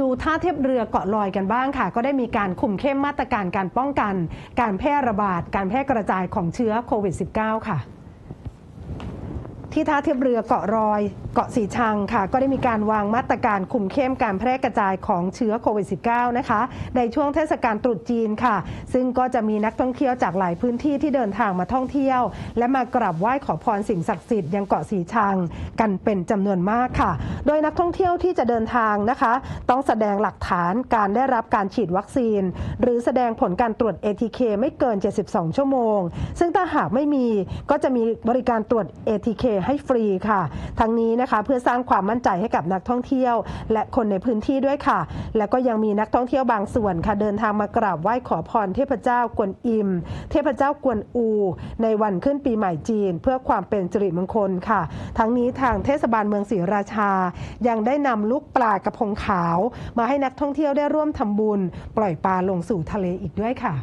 ดูท่าเทียบเรือเกาะลอยกันบ้างค่ะ ก็ได้มีการคุมเข้มมาตรการการป้องกัน การแพร่ระบาด การแพร่กระจายของเชื้อโควิด -19 ค่ะ ที่ท่าเทียบเรือเกาะรอย เกาะสีชังค่ะ ก็ได้มีการวางมาตรการคุมเข้มการแพร่กระจายของเชื้อโควิด -19 นะคะ ในช่วงเทศกาลตรุษจีนค่ะ ซึ่งก็จะมีนักท่องเที่ยวจากหลายพื้นที่ที่เดินทางมาท่องเที่ยว และมากราบไหว้ขอพรสิ่งศักดิ์สิทธิ์ยังเกาะสีชังกันเป็นจำนวนมากค่ะ โดยนักท่องเที่ยวที่จะเดินทางนะคะ ต้องแสดงหลักฐานการได้รับการฉีดวัคซีน หรือแสดงผลการตรวจ ATK ไม่เกิน 72 ชั่วโมง ซึ่งถ้าหากไม่มีก็จะมีบริการตรวจ ATK ให้ฟรีค่ะ ทั้งนี้นะคะเพื่อสร้างความมั่นใจให้กับนักท่องเที่ยว และคนในพื้นที่ด้วยค่ะ และก็ยังมีนักท่องเที่ยวบางส่วนค่ะเดินทางมากราบไหว้ขอพรเทพเจ้ากวนอิม เทพเจ้ากวนอู ในวันขึ้นปีใหม่จีน เพื่อความเป็นสิริมงคลค่ะ ทั้งนี้ทางเทศบาลเมืองศรีราชา ยังได้นำลูกปลากระพงขาว มาให้นักท่องเที่ยวได้ร่วมทำบุญ ปล่อยปลาลงสู่ทะเลอีกด้วยค่ะ